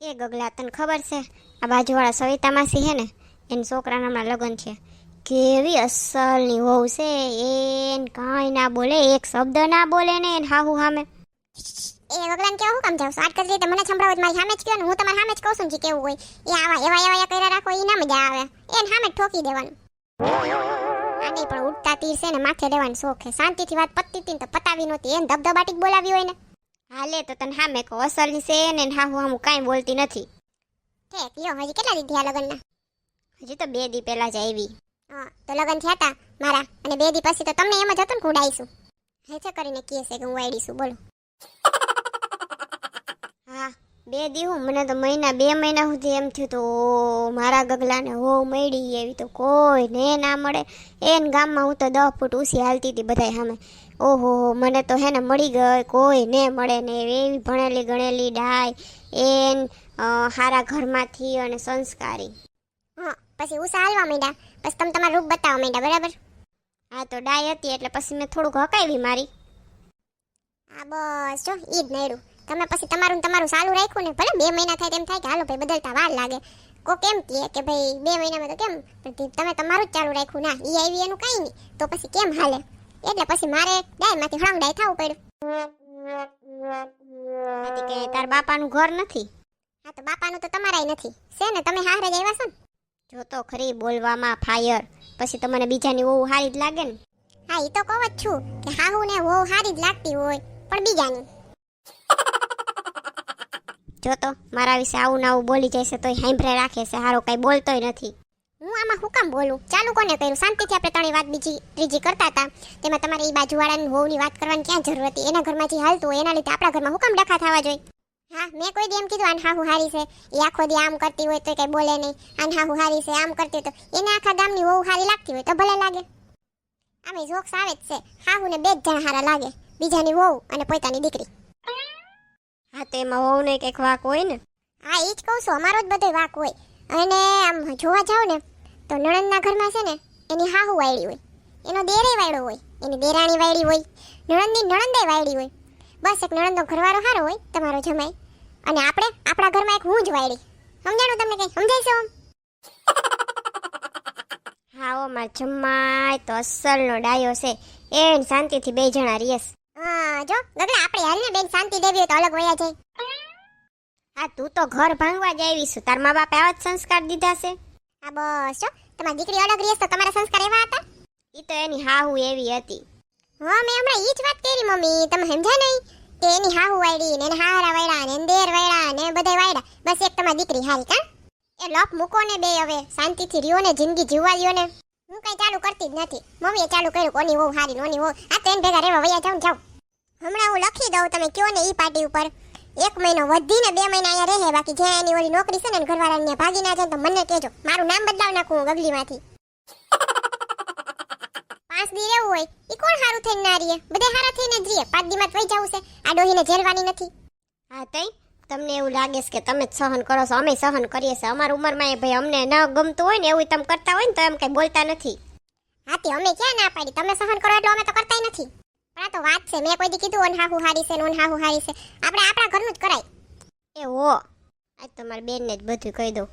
એ ગગલા, તને ખબર છે? આ બાજુવાળા સવિતા માસી છે ને, એને છોકરાના હમણાં લગ્ન છે. કેવી અસલની હોવ છે એન કાંઈ ના બોલે, એક શબ્દ ના બોલે ને એને હાહુ સામે એ વગલાને કેવું હું કામ જાવ સાટ કરી મને સંભળાવો તો મારી સામે જ કહો ને, હું તમારી સામે જ કહું છું જે કેવું હોય. એ આવા, એવા એવા કર્યા રાખો એ ના મજા આવે. એને સામે જ ઠોકી દેવાનું. આને પણ ઉડતા તીર છે ને, માથે લેવાનો શોખ છે. શાંતિથી વાત પતતી હતી ને તો પતાવી નહોતી. એને ધબધબાટી બોલાવી હોય ને. હાલે તો તને હા મેં કહો અસલની છે ને હા હું હું કાંઈ બોલતી નથી. ઠેક લ્યો હજી કેટલા દી થયા લગ્નના? હજી તો બે દી પહેલાં જ આવી. હા તો લગ્ન થયા તા મારા અને બે દી પછી તો તમને એમ જ હતું ને ઉડાઈશું હેચે કરીને કહે છે કે હું વાડીશું બોલો. હા બે દી હું મને તો મહિના બે મહિના સુધી એમ થયું તો મારા ગગલાને હો મળી એવી તો કોઈ ને ના મળે. એને ગામમાં હું તો દસ ફૂટ ઊંચી હાલતી હતી બધાય સામે. ઓહો મને તો હે ને મળી ગઈ કોઈ ને મળે ને એવી ભણેલી ગણેલી ડાય એન હારા ઘરમાંથી અને સંસ્કારી. હા પછી ઉષા હાલવા માંડ્યા. પછી તમે તમારું રૂપ બતાવવા માંડ્યા બરાબર? હા તો ડાય હતી એટલે પછી મેં થોડુંક હકાવી મારી. હા બસ જો ઈ જ નડ્યું. તમે પછી તમારું તમારું ચાલુ રાખ્યું ને ભલે બે મહિના થાય તેમ થાય કે હાલો ભાઈ બદલતા વાર લાગે. કો કેમ કહે કે ભાઈ બે મહિનામાં તો કેમ? પણ તમે તમારું જ ચાલુ રાખ્યું ના ઈ આવી એનું કાંઈ નહીં. તો પછી કેમ હાલે? એટલે પછી મારે ડાયમાંથી હળંગ ડાય થવું પડ્યું. કે તાર બાપાનું ઘર નથી? હા તો બાપાનું તો તમારાય નથી. છે ને તમે હારે જ આવ્યા છો ને. જો તો ખરી બોલવામાં ફાયર. પછી તમને બીજાની વહુ સારી જ લાગે ને. હા એ તો કહું જ છું કે હાહુ ને વહુ હારી જ લાગતી હોય પણ બીજાની. જો તો મારા વિશે આવું ને આવું બોલી જાય છે તોય સાંભળે રાખે છે હારો કઈ બોલતોય નથી. આમાં હું કામ બોલું? ચાલુ કોને કર્યું? શાંતિથી આપણે ત્રણેય વાત બીજી ત્રીજી કરતા હતા. તેમાં તમારે એ બાજુવાળાની વહુની વાત કરવાની ક્યાં જરૂર હતી? એના ઘરમાં જે હાલતું એના લીધે આપણા ઘરમાં હું કામ ડખા થવા જોઈએ? હા મેં કોઈ દી એમ કીધું આને હાહુ હારી છે. એ આખો દી આમ કરતી હોય તો કઈ બોલે નહીં. આને હાહુ હારી છે આમ કરતી હોય તો એને આખા ગામની વહુ હારી લાગતી હોય તો ભલે લાગે. આમે જોક્સ આવે જ છે. હાહુ ને બે જ જણા હારા લાગે. બીજાની વહુ અને પોતાની દીકરી. હા તો એમાં હોવ ને કંઈક વાક હોય ને? હા એ જ કહું છું. અમારો જ બધો વાક હોય. અને આમ જોવા જાવ ને તો નણંદના ઘરમાં છે ને, એની હાહુ વાયડી હોય. એનો દેરે વાયડો હોય, એની દેરાણી વાયડી હોય, નણંદની નણંદે વાયડી હોય. બસ એક નણંદનો ઘરવાળો સારો હોય, તમારો જમાય અને આપણે, આપણા ઘરમાં એક હું જ વાયડી. સમજાણું તમને કઈ? સમજાય છે ઓમ હા, ઓ માર જમાય તો અસલનો ડાયો છે. એન શાંતિથી બે જણા રીએસ હા, જો ગગડા આપણે હાલને બેન શાંતિ દેવી તો અલગ વયા જાય. હા, તું તો ઘર ભાંગવા જ આવી છું તાર મા બાપે આવા જ સંસ્કાર દીધા છે. હા બસ જો. તમારી દીકરી અલગ રહી તો તમારા સંસ્કાર એવા હતા? ઈ તો એની હાહુ એવી હતી. હા મેં હમણાં ઈ જ વાત કરી મમ્મી. તમે સમજ્યા નહીં? કે એની હાહુ વાયડી ને હારા વાયડા ને દેર વાયડા ને બધા વાયડા. બસ એક તમારી દીકરી હારી કા? એ લોક મૂકો ને બે હવે. શાંતિથી રહ્યો ને જિંદગી જીવવા દ્યો ને. હું કઈ ચાલુ કરતી જ નથી. મમ્મીએ ચાલુ કર્યું કોની વહુ હારી નોની વહુ. આ તો એને ભેગા રહેવા વયા જાઉં જાઉં. હમણાં હું લખી દઉં તમે કયો ને ઈ પાર્ટી ઉપર. એક મહિનો વધીને બે મહિના અહીંયા રહે બાકી જે એની ઓલી નોકરી છે ને ઘરવાળાને ભાગી ના જાય તો મને કહેજો મારું નામ બદલાવ નાખું હું ગગલીમાંથી. પાંચ દી રહેવું હોય એ કોણ સારું થઈને ના રહીએ? બધા સારા થઈને જ રહીએ પાંચ દીમાં વહી જવું છે આ ડોહીને ઝેરવાની નથી. હા તઈ તમને એવું લાગે છે કે તમે જ સહન કરો છો અમે સહન કરીએ છીએ. અમારી ઉંમરમાં એ ભાઈ અમને ન ગમતું હોય ને એવું તમે કરતા હોય ને તો એમ કઈ બોલતા નથી. હા તે અમે ક્યાં ના પાડી? તમે સહન કરો એટલે અમે તો કરતાય નથી. આ તો વાત છે. મેં કોઈ દી કીધું ઓન હાહુ હારી છે ઓન હાહુ હારી છે આપણે આપણા ઘરનું જ કરાય. એ હો આજ તો મારી બેનને જ બધું કહી દઉં.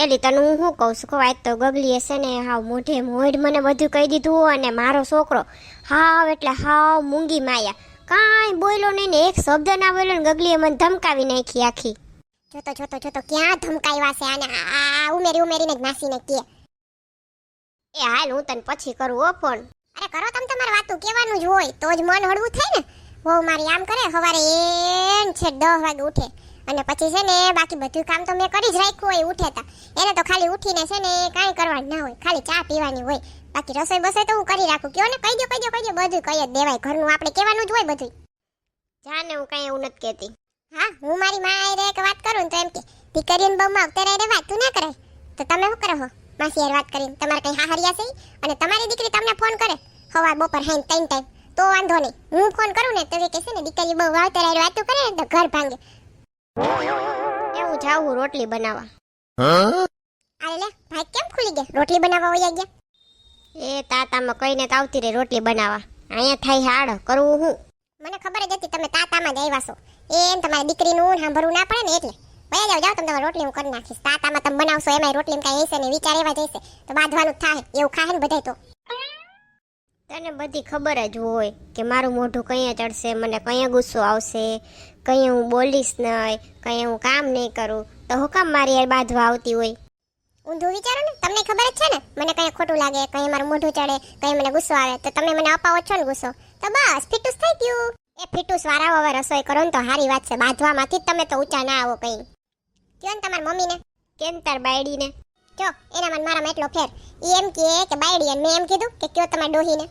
એલી તને હું શું કહું છું? કહું આજ તો ગગલીએ છે ને હાવ મોઢે મોઢ મને બધું કહી દીધું અને મારો છોકરો હાવ એટલે હાવ મૂંગી માયા. કાંઈ બોલ્યો નહીં ને એક શબ્દ ના બોલ્યો ને ગગલીએ મને ધમકાવી નાખી આખી. જોતો જોતો જોતો ક્યાં ધમકાવ્યા છે? અને આ આ ઉમેરી ઉમેરીને જ નાસીને કે એ હાલ હું તને પછી કરું હો ફોન. અરે કરો તમે તમારે વાતું કહેવાનું જ હોય તો જ મન હળવું થાય ને. બહુ મારી આમ કરે સવારે એન છે દસ વાગે ઉઠે. અને પછી છે ને બાકી બધું કામ તો મેં કરી જ રાખ્યું હોય ઉઠે તા. એને તો ખાલી ઉઠીને છે ને કાંઈ કરવાનું ના હોય ખાલી ચા પીવાની હોય. બાકી રસોઈ બસોઈ તો હું કરી રાખું. કયો ને કહી દો કહી દો કહી દો બધું કહી જ દેવાય. ઘરનું આપણે કહેવાનું જ હોય બધું જાને હું કાંઈ એવું નથી કહેતી. હા હું મારી માં એક વાત કરું ને તો એમ કે દીકરીઓને બહુ અત્યારે આયરે વાત તું ના કરાય. તો તમે શું કરો માસી વાત કરીને તમારે કઈ હાહરિયા છે અને તમારી દીકરી તમને ફોન કરે હવા બપોર હેન ત્રણ ટાઈમ. તો વાંધો નહીં હું ફોન કરું ને તો એ કહેશે ને દીકરી બહુ વાવતર હારે વાતો કરે ને તો ઘર ભાંગે. એવું જાવું રોટલી બનાવવા. અરે લે ભાઈ કેમ ખુલી ગયા? રોટલી બનાવવા વયા ગયા? એ તાતામાં કહીને તો આવતી રે રોટલી બનાવવા. અહીંયા થાય હાડ કરવું હું. મને ખબર જ હતી તમે તાતામાં જ આવ્યા છો. એમ તમારી દીકરીનું સાંભળવું ના પડે ને એટલે. વયા જાઓ જાવ તમે તમારી રોટલી હું કરી નાખીશ. તાતામાં તમે બનાવશો એમાં રોટલી કાંઈ હશે ને વિચાર એવા જશે તો બાંધવાનું જ થાય. એવું ખાય ને બધાય તો. તને બધી ખબર જ હોય કે મારું મોઢું કઅહીંયા ચડશે મને કયા ગુસ્સો આવશે કંઈ હું બોલીશ નહીં કંઈ હું કામ નહીં કરું. તો હું કામ મારી યાર બાંધવા આવતી હોય? ઊંધું વિચારો ને. તમને ખબર જ છે ને? મને કઈ ખોટું લાગે કઈ મારું મોઢું ચડે કઈ મને ગુસ્સો આવે. તો તમે મને અપાવો છો ને ગુસ્સો? તો બસ ફિટુસ થઈ ગયું. એ ફિટુસ વાળા હવે રસોઈ કરો ને તો સારી વાત છે. બાંધવામાંથી તમે તો ઊંચા ના આવો કઈ. કયો ને તમારી મમ્મીને? કેમ તાર બાયડીને? જો, એના મન મારામાં એટલો ફેર. ઈ એમ કહે કે બાયડી અને મેં એમ કીધું કે કયો તમારી ડોહીને.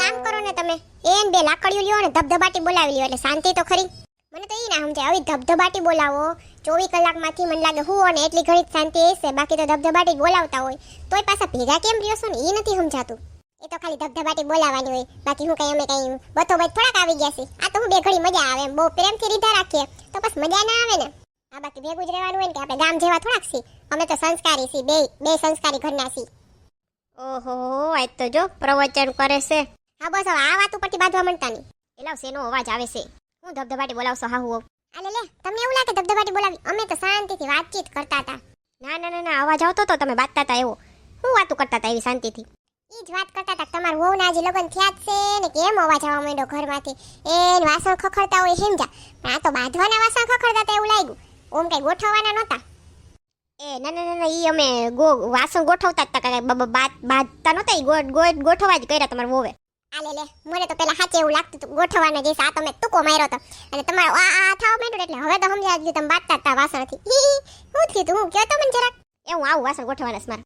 કામ કરો ને તમે. એન બે લાકડીઓ લ્યો ને ધબધબાટી બોલાવી લ્યો એટલે શાંતિ તો ખરી. મને તો એ ના સમજાય. આવી ધબધબાટી બોલાવો. ચોવીસ કલાકમાંથી મને લાગે હું અને એટલી ઘણી શાંતિ હશે. બાકી તો ધબધબાટી બોલાવતા હોય. તોય પાછા ભેગા કેમ રહ્યો છો ને? એ નથી સમજાતું. એ તો ખાલી ધબધબાટી બોલાવાની હોય. બાકી હું કઈ અમે કઈ બતો બધ થોડાક આવી ગયા છે આ તો હું બે ઘડી મજા આવે એમ. બહુ પ્રેમથી રીધા રાખીએ. તો બસ મજા ના આવે ને. આ બાકી ભેગું જ રહેવાનું હોય ને કે આપણે ગામ જેવા થોડાક છીએ. અમે તો સંસ્કારી છીએ બે બે સંસ્કારી ઘરના છી ઓહો આજ તો જો પ્રવચન કરે છે. હા બસ હવે આ વાત ઉપરથી બાંધવા માંડતા નહીં. એલા શેનો અવાજ આવે છે? હું ધબધબાટી બોલાવશો હા હું. આલે લે તમને એવું લાગે ધબધબાટી બોલાવી? અમે તો શાંતિથી વાતચીત કરતા હતા. ના ના ના ના અવાજ આવતો તો તમે બાંધતા હતા એવો. હું વાતું કરતા હતા એવી શાંતિથી. ઈ જ વાત કરતા હતા તમારા વહુના હજી લગ્ન થયા જ છે ને કેમ અવાજ આવવા માંડ્યો ઘરમાંથી? એ વાસણ ખખડતા હોય સમજા પણ આ તો બાંધવાના વાસણ ખખડતા હતા એવું લાગ્યું. ઓમ કઈ ગોઠવવાના નહોતા. એ ના ના ના ના ઈ અમે ગો વાસણ ગોઠવતા જ હતા કાંઈ બ- બ- બાત બાંધતા નહોતા ઈ ગો- ગો- ગોઠવવા જ કર્યા તમારા વોવે આલે લે મને તો પેલા સાચે એવું લાગતું હતું ગોઠવવાના જઈશ આ તમે ટૂંકો માર્યો હતો અને તમારો આ આ થવા માંડ્યું એટલે હવે તો સમજાય ગયું તમે બાંધતા હતા વાસણથી. હું થયું તું હું કયો તો મને જરાક. એ હું આવું વાસણ ગોઠવવાના છે મારે.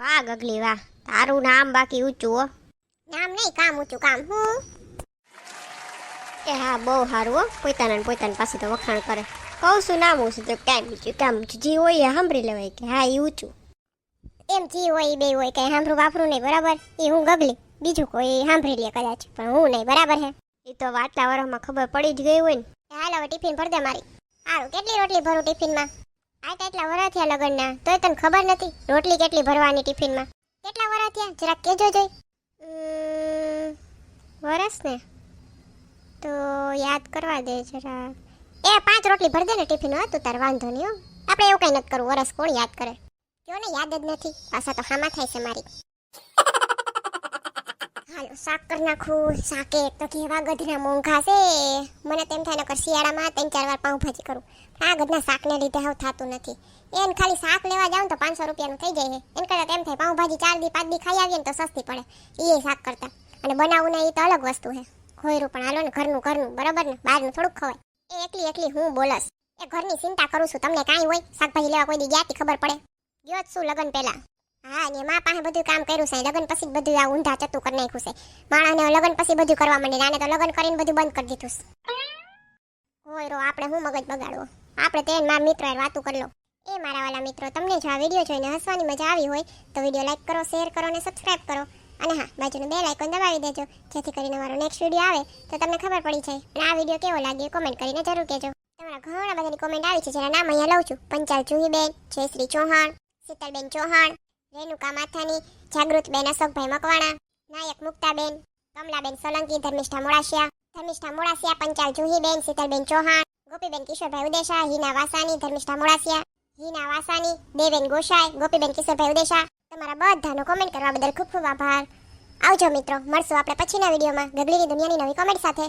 વાહ ગગલી વાહ. તારું નામ બાકી ઊંચું હો. નામ નહીં કામ ઊંચું કામ હું? એ હા બહુ સારું હો. પોતાના ને પોતાની પાસે તો વખાણ કરે. કહું છું નામ ઊંચું તો કેમ ઊંચું કેમ? ઊંચું જે હોય એ સાંભળી લેવાય કે હા એ ઊંચું. એમ જી હોય બે હોય કઈ સાંભળું વાપરું નહીં બરાબર? એ હું ગગલી બીજું કોઈ સાંભળી લે કદાચ પણ હું નહીં બરાબર હે? એ તો વર્ષમાં ખબર પડી જ ગઈ હોય ને. હાલ હવે ટિફિન ભર દે મારી. સારું કેટલી રોટલી ભરું ટિફિનમાં? આ તો એટલા વરા થયા લગનના તોય તને ખબર નથી રોટલી કેટલી ભરવાની ટિફિનમાં? કેટલા વરસ થયા? જરાક કેજો જોઈ. વરસ ને તો યાદ કરવા દે જરા એ પાંચ રોટલી ભર દે ને ટિફિન હતું તાર વાંધો નહીં આપણે એવું કંઈ નથી કરવું વરસ કોણ યાદ કરે? જો ને યાદ જ નથી? પાછા તો હામાં થાય છે મારી. હાલો, શાક કરી નાખું, શાકે તો કેવા ગધના મોંઘા છે. મને તેમ થાય નકર શિયાળામાં ત્રણ ચાર વાર પાઉંભાજી કરું. આ ગધના શાકને લીધે હવે થતું નથી. એન ખાલી શાક લેવા જાઉં તો પાંચસો રૂપિયાનું થઈ જાય એમ કરતાં તેમ થાય પાઉંભાજી ચાર દી, પાંચ દી ખાઈ આવીએ ને તો સસ્તી પડે. એ શાક કરતા. અને બનાવવું ને એ તો અલગ વસ્તુ છે ખોયરું પણ હાલો ને, ઘરનું ઘરનું, બરાબર ને? બહારનું થોડુંક ખવાય. એ એકલી એકલી હું બોલસ. એ ઘરની ચિંતા કરું છું, તમને કાંઈ હોય? શાકભાજી લેવા કોઈ દી ગયા ખબર પડે? ગયો શું લગન પહેલા. હા ને મા પાસે બધું કામ કર્યું છે. લગન પછી બધું આ ઊંધા ચતું કરી લગન પછી બધું કરવા માંડે. લગન કરીને બધું બંધ કરી દીધું હોય રો, આપણે હું મગજ બગાડવો? આપણે તે મારા મિત્ર લો એ મારા વાલા મિત્રો, તમને જો વીડિયો જોઈને હસવાની મજા આવી હોય, તો વીડિયો લાઈક કરો, શેર કરો અને સબસ્ક્રાઇબ કરો. અને હા, બાજુનું બે લાઇકોન દબાવી દેજો, જેથી કરીને મારો નેક્સ્ટ વીડિયો આવે, તો તમને ખબર પડી જાય. અને આ વીડિયો કેવો લાગ્યો કોમેન્ટ કરીને જરૂર કહેજો. તમારા ઘણા બધાની કોમેન્ટ આવી છે, જેના નામ અહીંયા લઉં છું. પંચાલ જુહીબેન જયશ્રી ચૌહાણ, શીતલબેન ચૌહાણ રેણુકા માથાની જાગૃતબેન અશોકભાઈ મકવાણા, નાયક મુક્તાબેન, કમલાબેન સોલંકી, ધર્મિષ્ઠા મોડાસિયા ધર્મિષ્ઠા મોડાસિયા, પંચાલ જુહીબેન, શીતલબેન ચૌહાણ, ગોપીબેન કિશોરભાઈ ઉદેશા, હિના વાસાની ધર્મિષ્ઠા મોડાસિયા, હિના વાસાની દેવેન ગોસાઈ, ગોપીબેન કિશોરભાઈ ઉદેશા, તમારા બધાનો કોમેન્ટ કરવા બદલ ખૂબ ખૂબ આભાર. આવજો મિત્રો, મળશું આપણે પછીના વિડીયોમાં. ગગલીની દુનિયાની નવી કોમેન્ટ સાથે.